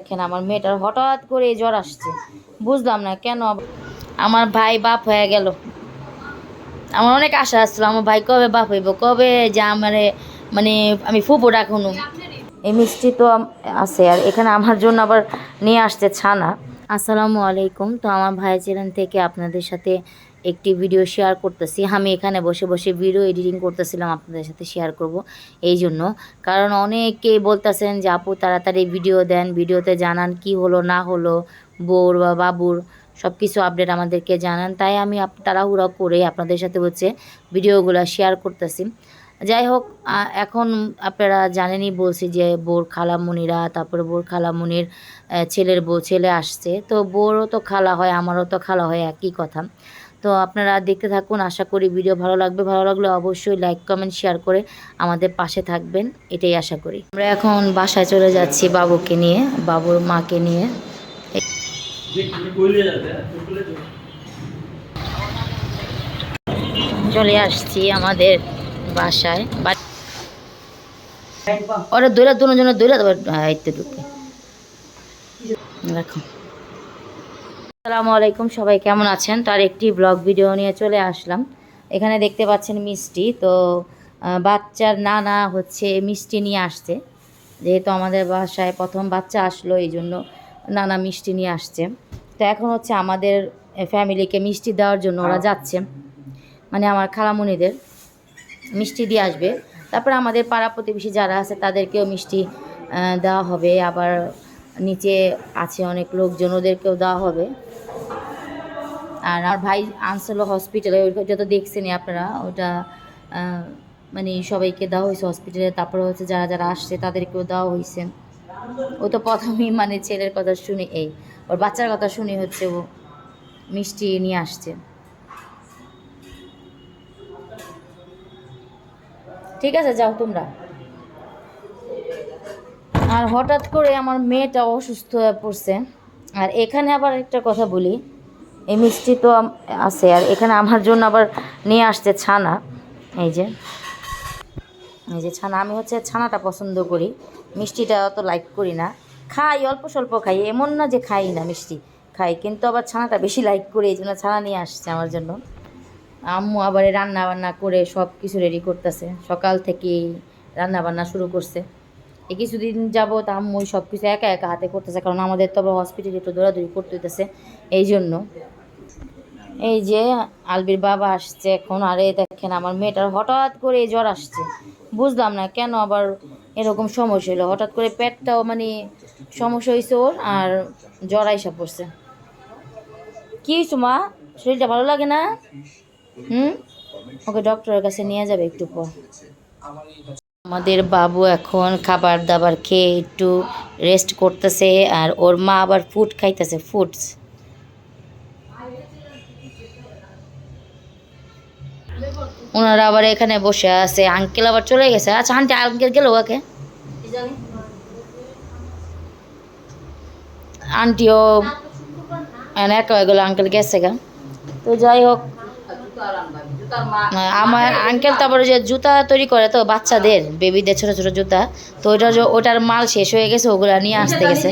দেখেন আমার মেয়েটার হঠাৎ করে জ্বর আসছে। বুঝলাম না কেন আমার ভাই বাপ হয়ে গেল। আমার অনেক আশা আসছিল, আমার ভাই কবে বাপ হইব, কবে যে আমারে মানে আমি ফুপো ডাকুন এই মিষ্টি তো আছে আর এখানে আমার জন্য আবার নিয়ে আসছে ছানা। আসসালামু আলাইকুম। তো আমার ভাই চ্যানেল থেকে আপনাদের সাথে একটি ভিডিও শেয়ার করতেছি। আমি এখানে বসে বসে ভিডিও এডিটিং করতেছিলাম, আপনাদের সাথে শেয়ার করব এই জন্য। কারণ অনেকেই বলতেছেন যে, আপু, তাড়াতাড়ি ভিডিও দেন ভিডিওতে জানান কি হলো, না হলো বোর বা বাবুর সব কিছু আপডেট আমাদেরকে জানান। তাই আমি তাড়াহুড়া করে আপনাদের সাথে হচ্ছে ভিডিওগুলো শেয়ার করতেছি। যাই হোক এখন আপনারা জানেনই বলছি যে বোর খালামুনিরা, তারপরে বোর খালামুনির ছেলের বউ, ছেলে আসছে। তো বোরও তো খালা হয়, আমারও তো খালা হয়, একই কথা। তো আপনারা দেখতে থাকুন, আশা করি ভিডিও ভালো লাগবে। ভালো লাগলে অবশ্যই লাইক কমেন্ট শেয়ার করে আমাদের পাশে থাকবেন, এটাই আশা করি। আমরা এখন বাসায় চলে যাচ্ছি বাবুকে নিয়ে, বাবুর মাকে নিয়ে। চলে আসছি আমাদের বাসায়। ওরা দৌড়া দুজন দৌড়া তারপর আয়ত্তে ঢুকে। রাখো। আসসালামু আলাইকুম, সবাই কেমন আছেন? তার একটি ব্লগ ভিডিও নিয়ে চলে আসলাম। এখানে দেখতে পাচ্ছেন মিষ্টি। তো বাচ্চার নানা হচ্ছে মিষ্টি নিয়ে আসছে। যেহেতু আমাদের বাসায় প্রথম বাচ্চা আসলো, এই জন্য নানা মিষ্টি নিয়ে আসছে। তো এখন হচ্ছে আমাদের ফ্যামিলিকে মিষ্টি দেওয়ার জন্য ওরা যাচ্ছে। মানে আমার খালামুনিদের মিষ্টি দিয়ে আসবে। তারপর আমাদের পাড়া প্রতিবেশী যারা আছে, তাদেরকেও মিষ্টি দেওয়া হবে। আবার নিচে আছে অনেক লোকজন, ওদেরকেও দেওয়া হবে। আর আমার ভাই আনছিল হসপিটালে ওইটা তো দেখছেনই আপনারা, ওটা মানে সবাইকে দেওয়া হয়েছে হসপিটালে তারপরে হচ্ছে যারা যারা আসছে তাদেরকেও দেওয়া হয়েছে। ও তো প্রথমেই মানে ছেলের কথা শুনে, এই, ওর বাচ্চার কথা শুনে হচ্ছে ও মিষ্টি নিয়ে আসছে। ঠিক আছে, যাও তোমরা। আর হঠাৎ করে আমার মেয়েটা অসুস্থ হয়ে পড়ছে। আর এখানে আবার একটা কথা বলি। এই মিষ্টি তো আছে আর এখানে আমার জন্য আবার নিয়ে আসছে ছানা। এই যে। এই যে ছানা। আমি হচ্ছে ছানাটা পছন্দ করি। মিষ্টিটা অত লাইক করি না। খাই, অল্প স্বল্প খাই। এমন না যে খাই না মিষ্টি। খাই। কিন্তু আবার ছানাটা বেশি লাইক করি এই জন্য ছানা নিয়ে আসছে আমার জন্য। আম্মু আবার রান্না বান্না করে সব কিছু রেডি করতেছে। সকাল থেকেই রান্না বান্না শুরু করছে। এই কিছুদিন যাব তা আম্মু সব কিছু একা একা হাতে করতেছে। কারণ আমাদের তো আবার হসপিটালে একটু দৌড়াদৌড়ি করতে হইতেছে। এই জন্য। এই যে আলবির বাবা আসছে এখন, আরে দেখেন আমার মেয়েটার হঠাৎ করে এই জ্বর আসছে। বুঝলাম না কেন আবার এরকম সমস্যা হলো। হঠাৎ করে পেটটাও মানে সমস্যা হয়েছে ওর আর জ্বর আইসা পড়ছে। কি হয়েছে মা? শরীরটা ভালো লাগে না? হুম? ওকে ডক্টরের কাছে নিয়ে যাবে একটু পর। আমাদের বাবু এখন খাবার দাবার খেয়ে একটু রেস্ট করতেছে আর ওর মা আবার ফুড খাইতেছে ফুডস ওনারা আবার এখানে বসে আছে। আঙ্কেল আবার চলে গেছে। আচ্ছা আন্টি আঙ্কেল গেল ওকে? আন্টিও একা হয়ে গেলো আঙ্কেল গেছে গা। তো যাই হোক। আমার আঙ্কেল তারপরে যে জুতা তৈরি করে তো, বাচ্চাদের বেবিদের ছোট ছোট জুতা। তো ওইটা ওটার মাল শেষ হয়ে গেছে, ওগুলো নিয়ে আসতে গেছে।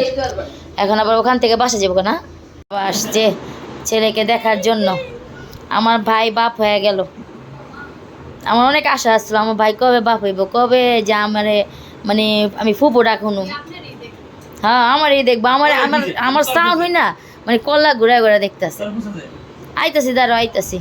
এখন আবার ওখান থেকে বাসা যাব না? আসছে ছেলেকে দেখার জন্য। আমার ভাই বাপ হয়ে গেল। আমার অনেক আশা আসছিল আমার ভাই কবে বাপ হইব কবে যে আমারে মানে আমি ফুপো ডাকুন। হ্যাঁ আমার এই দেখব আমার আমার আমার সাউন্ড হই না মানে কল্লা ঘুরা ঘুরা দেখতেছে। আইতাছি দাঁড়ো আইতাছি।